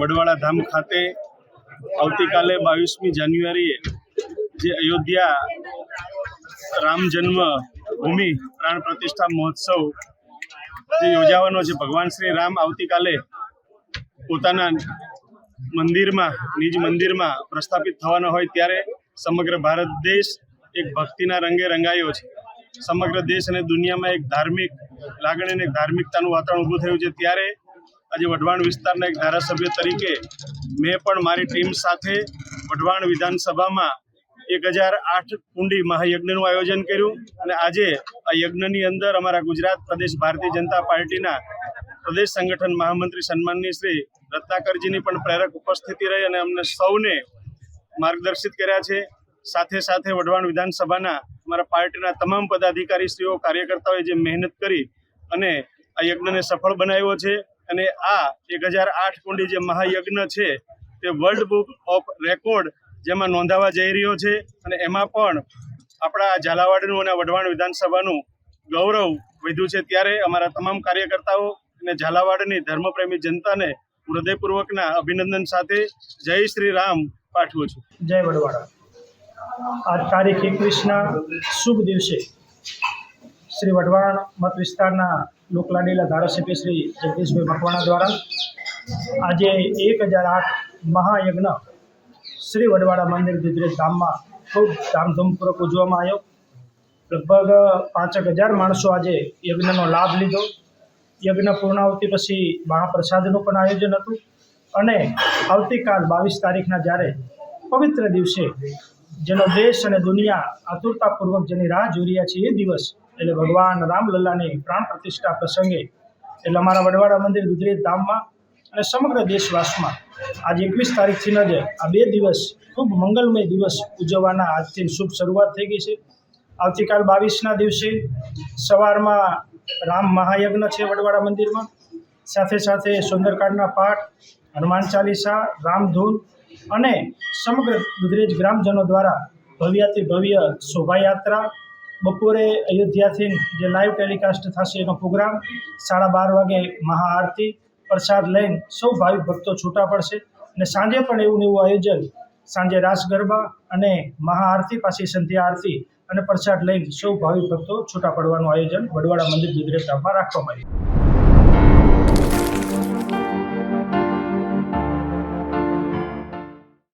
વડવાળા ધામ ખાતે આવતીકાલે બાવીસમી જાન્યુઆરીએ જે અયોધ્યા રામ જન્મ ભૂમિ પ્રાણ પ્રતિષ્ઠા મહોત્સવ જે યોજાવાનો છે, ભગવાન શ્રી રામ આવતીકાલે પોતાના મંદિરમાં, નિજ મંદિરમાં પ્રસ્થાપિત થવાના હોય ત્યારે સમગ્ર ભારત દેશ એક ભક્તિના રંગે રંગાયો છે. સમગ્ર દેશ અને દુનિયામાં એક ધાર્મિક લાગણી અને ધાર્મિકતાનું વાતાવરણ ઊભું થયું છે. ત્યારે આજે વઢવાણ વિસ્તારના એક ધારાસભ્ય તરીકે મેં પણ મારી ટીમ સાથે વઢવાણ વિધાનસભામાં એક હજાર આઠ કુંડી મહાયજ્ઞનું આયોજન કર્યું અને આજે આ યજ્ઞની અંદર અમારા ગુજરાત પ્રદેશ ભારતીય જનતા પાર્ટીના પ્રદેશ સંગઠન મહામંત્રી સન્માનની શ્રી રત્નાકરજીની પણ પ્રેરક ઉપસ્થિતિ રહી અને અમને સૌને માર્ગદર્શિત કર્યા છે. સાથે સાથે વઢવાણ વિધાનસભાના અમારા પાર્ટીના તમામ પદાધિકારીશ્રીઓ, કાર્યકર્તાઓએ જે મહેનત કરી અને આ યજ્ઞને સફળ બનાવ્યો છે. અને આ એક હજાર આઠ કુંડી જે મહાયજ્ઞ છે, તે વર્લ્ડ બુક ઓફ રેકોર્ડ જેમાં નોંધાવા જઈ રહ્યો છે અને એમાં પણ આપણા ઝાલાવાડનું અને વઢવાણ વિધાનસભાનું ગૌરવ વધ્યું છે. ત્યારે અમારા તમામ કાર્યકર્તાઓ અને ઝાલાવાડની ધર્મપ્રેમી જનતાને હૃદયપૂર્વકના અભિનંદન સાથે જય શ્રી રામ પાઠવું છું. જય વડવાડા આ તારીખ એકવીસના શુભ દિવસે શ્રી વઢવાણ મત વિસ્તારના લોકલાડીલા ધારાસભ્ય શ્રી જગદીશભાઈ મકવાણા દ્વારા આજે એક હજાર આઠ મહાયજ્ઞ શ્રી વડવાડા મંદિર દુધરેજ ધામમાં ખૂબ ધામધૂમપૂર્વક ઉજવવામાં આવ્યો. લગભગ પાંચેક હજાર માણસો આજે યજ્ઞનો લાભ લીધો. યજ્ઞ પૂર્ણાવતી પછી મહાપ્રસાદનું પણ આયોજન હતું અને આવતીકાલ બાવીસ તારીખના જ્યારે પવિત્ર દિવસે જેનો દેશ અને દુનિયા આતુરતાપૂર્વક જેની રાહ જોઈ રહ્યા છે એ દિવસ. એટલે ભગવાન રામલલ્લાની પ્રાણ પ્રતિષ્ઠા પ્રસંગે, એટલે અમારા વડવાડા મંદિર દુધરેજ ધામમાં અને સમગ્ર દેશવાસમાં આજે એકવીસ તારીખથી જ આ બે દિવસ ખૂબ મંગલમય દિવસ ઉજવવાના આજથી શુભ શરૂઆત થઈ ગઈ છે. આવતીકાલ બાવીસના દિવસે સવારમાં રામ મહાયજ્ઞ છે વડવાડા મંદિરમાં. સાથે સાથે સુંદરકાંડના પાઠ, હનુમાન ચાલીસા, રામધૂન અને સમગ્ર દુધરેજ ગ્રામજનો દ્વારા ભવ્યાતિ ભવ્ય શોભાયાત્રા. બપોરે અયોધ્યાથી જે લાઈવ ટેલિકાસ્ટ થશે એનો પ્રોગ્રામ સાડા બાર વાગે મહાઆરતી. પ્રસાદ લઈને સૌ ભાવિક ભક્તો છૂટા પડશે અને સાંજે પણ એવું એવું આયોજન સાંજે રાસ ગરબા અને મહાઆરતી, પાછી સંધ્યા આરતી અને પ્રસાદ લઈને સૌ ભાવિક ભક્તો છૂટા પડવાનું આયોજન વડવાડા મંદિર દુધરેજ ધામમાં રાખવામાં આવ્યું.